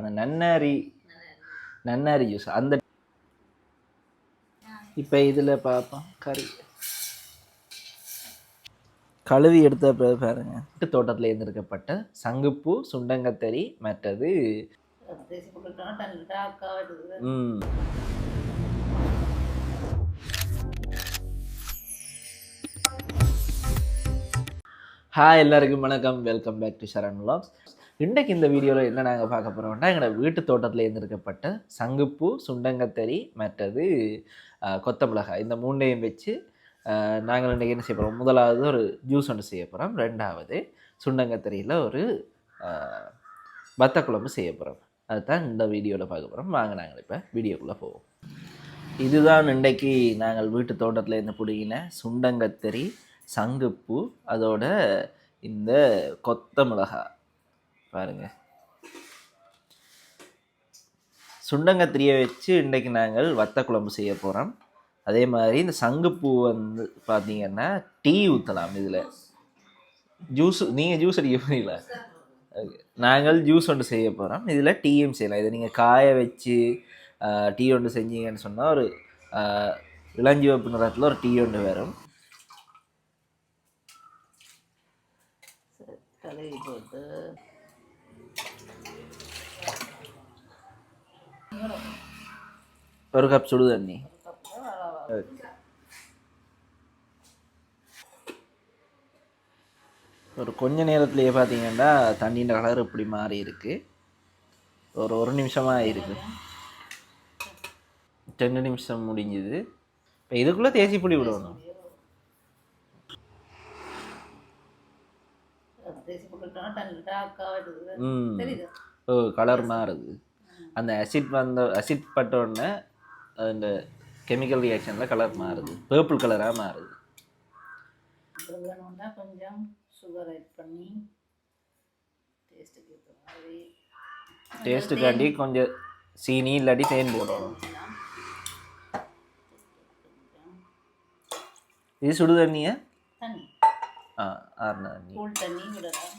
அந்த நன்னாரி நன்னாரி ஜூஸ் அந்த இப்போ இதில் பார்ப்போம் கறி. கழுவி எடுத்த பிறகு பாருங்க. தோட்டத்தில் இருந்திருக்கப்பட்ட சங்குப்பூ சுண்டங்கத்தறி மற்றது ம். ஹாய் எல்லாருக்கும் வணக்கம். Welcome back to Saran vlogs. இன்றைக்கு இந்த வீடியோவில் என்ன நாங்கள் பார்க்க போகிறோம்னா எங்களோட வீட்டு தோட்டத்தில் இருந்திருக்கப்பட்ட சங்குப்பூ சுண்டங்கத்தறி மற்றது கொத்தமிளகாய் இந்த மூணையும் வச்சு நாங்கள் இன்றைக்கி என்ன செய்ய போகிறோம் முதலாவது ஒரு ஜூஸ் ஒன்று செய்ய போகிறோம் ரெண்டாவது சுண்டங்கத்தரியில் ஒரு வத்த குழம்பு செய்ய போகிறோம் அதுதான் இந்த வீடியோவில் பார்க்க போகிறோம் வாங்க நாங்கள் இப்போ வீடியோக்குள்ளே போவோம். இதுதான் இன்றைக்கு நாங்கள் வீட்டு தோட்டத்தில் இருந்து பிடிங்கின சுண்டங்கத்தறி சங்குப்பூ அதோட இந்த கொத்த மிளகாய் பாருங்க. சுண்டங்கத்திரியை வச்சு இன்றைக்கு நாங்கள் வத்த குழம்பு செய்ய போகிறோம் அதே மாதிரி இந்த சங்குப்பூ வந்து பார்த்தீங்கன்னா டீ ஊற்றலாம் இதில். ஜூஸ் நீங்கள் ஜூஸ் அடிக்க போறீங்களா? நாங்கள் ஜூஸ் ஒன்று செய்ய போகிறோம் இதில் டீயும் செய்யலாம். இதை நீங்கள் காய வச்சு டீ ஒன்று செஞ்சீங்கன்னு சொன்னால் ஒரு ஆஹ், இளஞ்சிவப்பு நிறத்தில் ஒரு டீ ஒன்று வரும். கழுவி போட்டு ஒரு கப் சுடு தண்ணி ஒரு கொஞ்ச நேரத்துலேயே பார்த்தீங்கன்னா தண்ணியின் கலர் இப்படி மாறி இருக்கு ஒரு ஒரு நிமிஷமாக இருக்கு ரெண்டு நிமிஷம் முடிஞ்சுது இப்போ இதுக்குள்ளே தேசி புளி விடணும் தேசி போட்டுட்டோம்னா தண்ணி டாக்காக எடுக்குது ம் தெரியுது ஓ கலர் மாறுது. அந்த அசிட் வந்த அசிட் பட்ட உடனே அந்த கெமிக்கல் ரியாக்ஷனில் கலர் மாறுது. பர்பிள் கலராக மாறுது. வேணும்னா கொஞ்சம் சுகர் ஆட் பண்ணி டேஸ்ட்டுக்காண்டி கொஞ்சம் சீனி இல்லாட்டி தேன் போடணும். இது சுடு தண்ணியா? தண்ணி. ஆ ஆறுன தண்ணி விடலாம்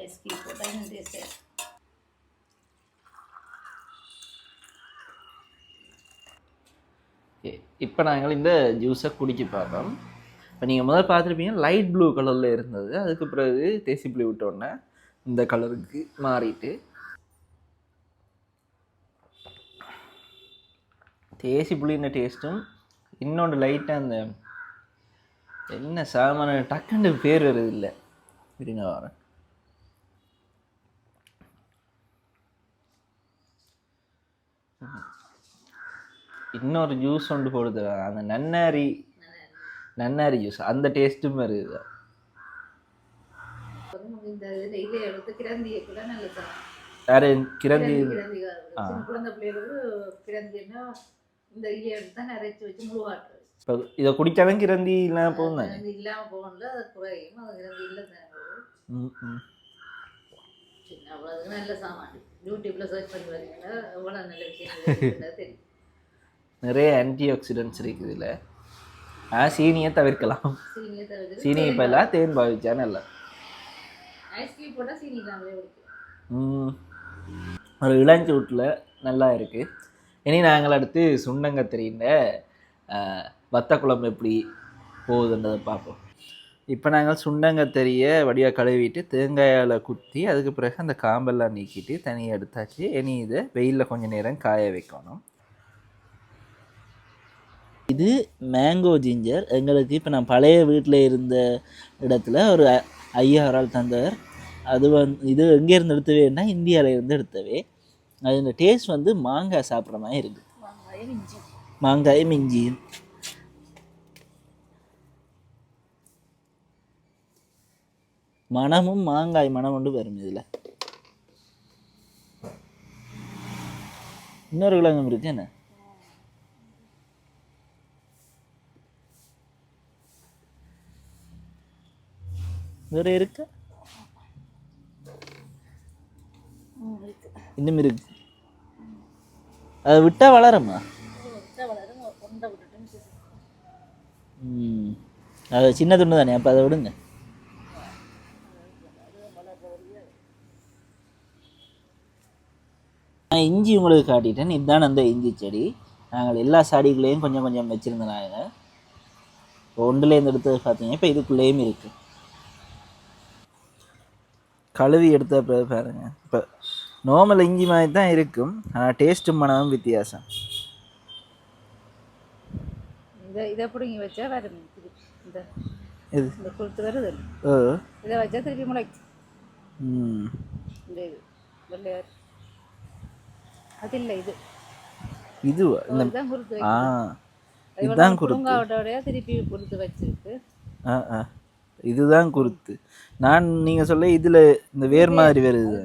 ஐஸ் போட்டால் இப்போ நாங்கள் இந்த ஜூஸை குடிச்சு பார்ப்போம் இப்போ நீங்கள் முதல்ல பார்த்துருப்பீங்க லைட் ப்ளூ கலரில் இருந்தது அதுக்கு பிறகு தேசி புளி விட்டோன்னே இந்த கலருக்கு மாறிட்டு தேசி புளின டேஸ்ட்டும் இன்னொன்று லைட்டாக அந்த என்ன சாமான டக்குன்னு பேர் வருது இல்லை. இருங்க வரேன். இன்னொரு ஜூஸ் ஒன்று போடுது. அந்த நன்னாரி நன்னாரி ஜூஸ் அந்த டேஸ்ட்டும் இருக்குது இந்த கிரந்தியை கூட கிரந்தி கிரந்தி இந்த எடுத்து தான் அரைச்சி வச்சு முழுவாட்டு இப்போ இதை குடிச்சாலும் கிரந்தி இல்லாமல் போகும் தானே கிரந்தி இல்லாமல் போகணும்ல அது குறையும். அது கிரந்தி இல்லை ம், ம். சின்ன அவ்வளோ நல்ல சாமான். யூடியூப்ல சர்ச் பண்ணி பார்த்தீங்கன்னா எவ்வளோ நல்ல விஷயம் தெரியும். நிறைய ஆன்டி ஆக்சிடென்ட்ஸ் இருக்குது இதில். ஆ சீனியை தவிர்க்கலாம். சீனி இப்போ எல்லாம் தேன் பாவிச்சா நல்லா. ஐஸ்கிரீம் போட்டால் சீனி குடிக்கும் ம். ஒரு இளஞ்சூட்டில் நல்லா இருக்குது இனி நாங்கள் அடுத்து சுண்டங்கத்திரியின் வத்த குழம்பு எப்படி போகுதுன்றதை பார்ப்போம். இப்போ நாங்கள் சுண்டங்கத்தறியை வடியாக கழுவிட்டு தேங்காயால் குத்தி அதுக்கு பிறகு அந்த காம்பெல்லாம் நீக்கிட்டு தனியாக எடுத்தாச்சு. இனி இதை வெயிலில் கொஞ்சம் நேரம் காய வைக்கணும். இது மேங்கோ ஜிஞ்சர் எங்களுக்கு இப்போ நான் பழைய வீட்டில் இருந்த இடத்துல ஒரு ஐ- ஆள் தந்தவர். அது வந்து இது எங்கேருந்து எடுத்தவேன்னா இந்தியாவிலேருந்து எடுத்தவே. அது டேஸ்ட் வந்து மாங்காய் சாப்பிட்ற மாதிரி இருக்குது இஞ்சி மாங்காய் மிஞ்சி. மணமும் மாங்காய் மணம் கொண்டு வரும் இதில். இன்னொரு கிழங்கும் இருக்கு என்ன? வேற இருக்கு ம், இருக்கு இன்னும் இருக்கு. அதை விட்டா வளருமா? வளரும் ம். அது சின்ன துண்டு தானே அப்போ அதை விடுங்க. நான் இஞ்சி உங்களுக்கு காட்டிட்டேன். இதுதான் அந்த இஞ்சி செடி. நாங்கள் எல்லா சாடிகளையும் கொஞ்சம் கொஞ்சம் வச்சுருந்தோம் இப்போ ஒன்றுலேருந்து எடுத்தது பார்த்தீங்கன்னா இப்போ இதுக்குள்ளேயும் இருக்குது கழுவி எடுத்த பாருங்கள் பாருங்க. இப்போ நார்மல் இஞ்சி மாதிரி தான் இருக்கும். ஆனால் டேஸ்ட்டும் மனமும் வித்தியாசம். இதை இதை பிடுங்கி வச்சா வரும் இந்த இது. இந்த கொளுத்து வருது இதை வச்சா திருப்பி முளைக்கும் ம். இந்த இது வெள்ளையார் அது இல்லை இது. குருத்து ஆ. இதுதான் குருத்து குறுங்காவோட திருப்பி குருத்து வச்சிருக்கு. ஆ ஆ. இதுதான் குருத்து நான் நீங்கள் சொல்ல இதில் இந்த வேர் மாதிரி வருது.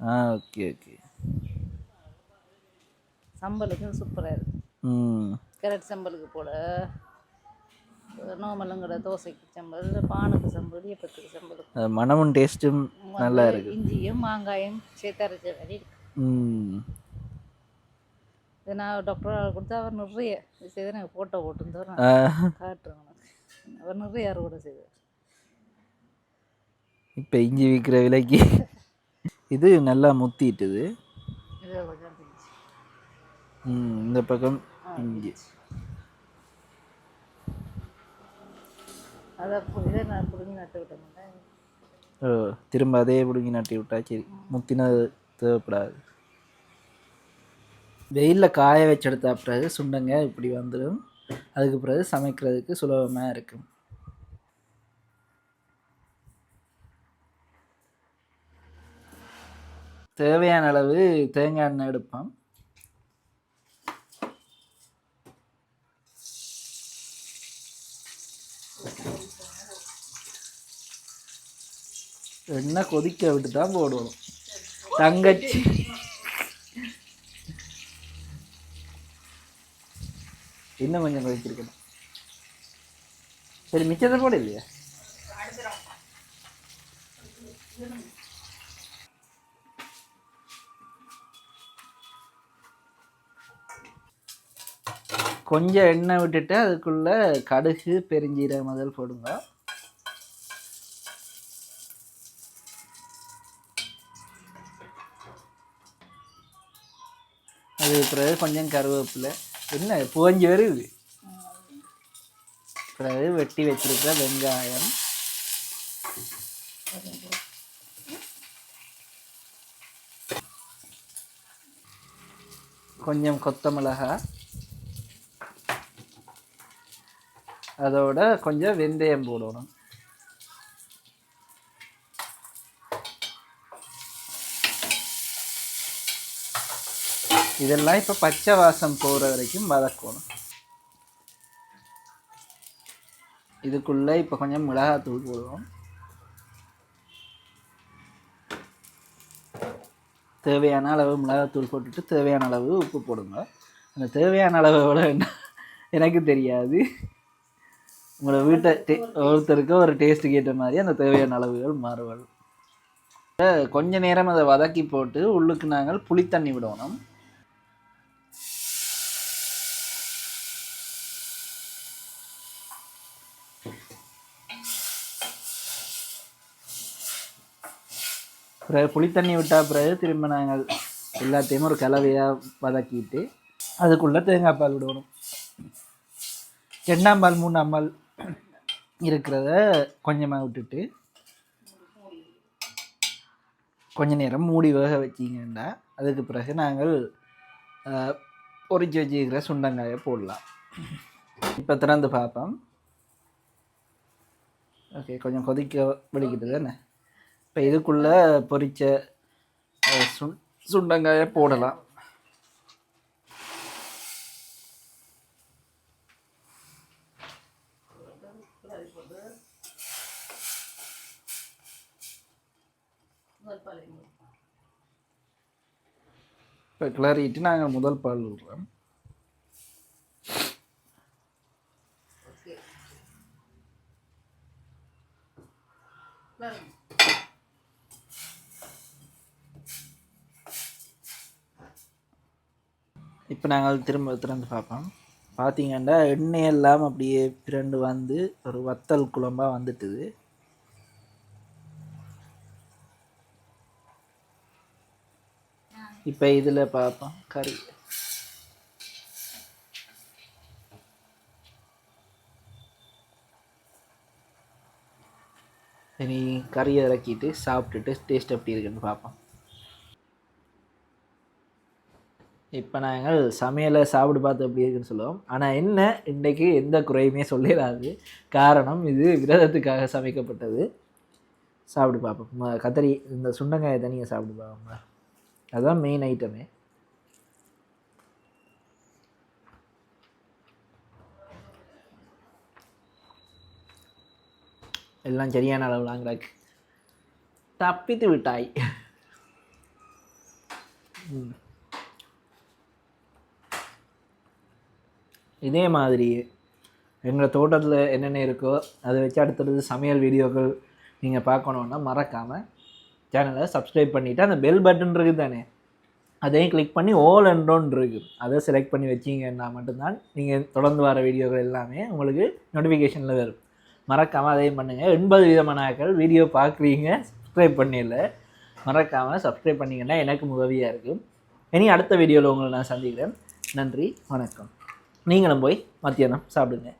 ஆ ஓகே ஓகே. சம்பலுக்கும் சூப்பராக இருக்கு. ம். கேரட் சம்பலுக்கு போட நோமலங்கட தோசைக்கு சம்பல் பானுக்கு சம்பல் இடியப்பத்துக்கு சம்பலுக்கு அது மனமும் டேஸ்ட்டும் நல்லா இருக்கு. இஞ்சியும் மாங்காயும் சேர்த்து அரைச்ச மாதிரி இருக்கு. இது நான் டாக்டர் கொடுத்தா அவர் நிறைய இது செய்து எனக்கு ஃபோட்டோ போட்டுருந்தோம். ஆ, காட்டுறேன் உனக்கு அவர் நிறைய அறுவடை செய்தார். இப்போ இஞ்சி விற்கிற விலைக்கு இது நல்லா முத்திட்டுது. இந்த பக்கம் இங்கே. அதை நட்டு ஓ திரும்ப அதே பிடுங்கி நட்டி விட்டா சரி. முத்தினது தேவைப்படாது. வெயிலில் காய வச்செடுத்த பிறகு சுண்டங்க இப்படி வந்துடும் அதுக்கு பிறகு சமைக்கிறதுக்கு சுலபமாக இருக்கும். தேவையான அளவு தேங்காய் எண்ணெய் எடுப்போம். எண்ணெய் கொதிக்க விட்டு தான் போடுவோம். தங்கச்சி. இன்னும் கொஞ்சம் கொதிச்சிருக்கணும் சரி மிச்சத்தை போட இல்லையா? கொஞ்சம் எண்ணெய் விட்டுட்டு அதுக்குள்ள கடுகு பெருஞ்சீரகம் முதல் போடுங்க. அது பிறகு கொஞ்சம் கருவேப்பிலை. என்ன புகஞ்சு வருது? பிறகு வெட்டி வச்சிருக்கிற வெங்காயம். கொஞ்சம் கொத்தமிளகா அதோட கொஞ்சம் வெந்தயம் போடணும். இதெல்லாம் இப்போ பச்சை வாசம் போகிற வரைக்கும் வதக்கணும். இதுக்குள்ளே இப்போ கொஞ்சம் மிளகாத்தூள் போடுவோம். தேவையான அளவு மிளகாத்தூள் போட்டுட்டு தேவையான அளவு உப்பு போடுங்க. அந்த தேவையான அளவை விட என்ன? எனக்கு தெரியாது. உங்களோட வீட்டை டே ஒருத்தருக்கு ஒரு டேஸ்ட்டுக்கு ஏற்ற மாதிரி அந்த தேவையான அளவுகள் மாறுவல் கொஞ்ச நேரம் அதை வதக்கி போட்டு உள்ளுக்கு நாங்கள் புளித்தண்ணி விடணும். பிறகு புளித்தண்ணி விட்டால் பிறகு திரும்ப நாங்கள் எல்லாத்தையும் ஒரு கலவையாக வதக்கிட்டு அதுக்குள்ளே தேங்காய் பால் விடணும். ரெண்டாம் பால் மூணாம் பால் இருக்கிறத கொஞ்சமாக விட்டுட்டு கொஞ்ச நேரம் மூடி வேக வச்சிங்கன்னா அதுக்கு பிறகு நாங்கள் பொறிச்சு வச்சுக்கிற சுண்டங்காயை போடலாம். இப்போ திறந்து பார்ப்போம். ஓகே கொஞ்சம் கொதிக்க வலிக்கிட்டு தானே இப்போ இதுக்குள்ளே பொரிச்ச போடலாம். இப்போ கிளறிட்டு நாங்கள் முதல் பால் விடுறோம் இப்போ நாங்கள் திரும்ப திறந்து பார்ப்போம். பார்த்தீங்கன்னா எண்ணெய் எல்லாம் அப்படியே பிரண்டு வந்து ஒரு வத்தல் குழம்பாக வந்துட்டுது. இப்போ இதில் பார்ப்போம் கறி. இனி கறியை இறக்கிட்டு சாப்பிட்டுட்டு டேஸ்ட் எப்படி இருக்குன்னு பார்ப்போம் இப்போ நாங்கள் சமையலை சாப்பிட்டு பார்த்து எப்படி இருக்குன்னு சொல்லுவோம். ஆனால் என்ன இன்றைக்கு எந்த குறையுமே சொல்லிடாது காரணம் இது விரதத்துக்காக சமைக்கப்பட்டது. சாப்பிட்டு பார்ப்போம். கத்தரி இந்த சுண்டங்காயை தனியாக சாப்பிட்டு பார்ப்போம்மா அதுதான் மெயின் ஐட்டமே எல்லாம் சரியான அளவில் அங்கே தப்பித்து விட்டாய். ம். இதே மாதிரி எங்கள் தோட்டத்தில் என்னென்ன இருக்கோ அதை வச்சு அடுத்தடுத்து சமையல் வீடியோக்கள் நீங்கள் பார்க்கணுன்னா மறக்காமல் சேனலை சப்ஸ்கிரைப் பண்ணிவிட்டு அந்த பெல் பட்டன் இருக்குது தானே? அதையும் கிளிக் பண்ணி ஓல் அண்ட்ரோன் இருக்குது. அதை செலக்ட் பண்ணி வச்சிங்கன்னா மட்டும்தான் நீங்கள் தொடர்ந்து வர வீடியோக்கள் எல்லாமே உங்களுக்கு நோட்டிஃபிகேஷனில் வரும். மறக்காமல் அதையும் பண்ணுங்கள் எண்பது விதமான ஆக்கள் வீடியோ பார்க்குறீங்க சப்ஸ்கிரைப் பண்ணிடல மறக்காமல் சப்ஸ்கிரைப் பண்ணிங்கன்னா எனக்கு உதவியாக இருக்கும். இனி அடுத்த வீடியோவில் உங்களை நான் சந்திக்கிறேன். நன்றி வணக்கம். நீங்களும் போய் மத்தியானம் சாப்பிடுங்க.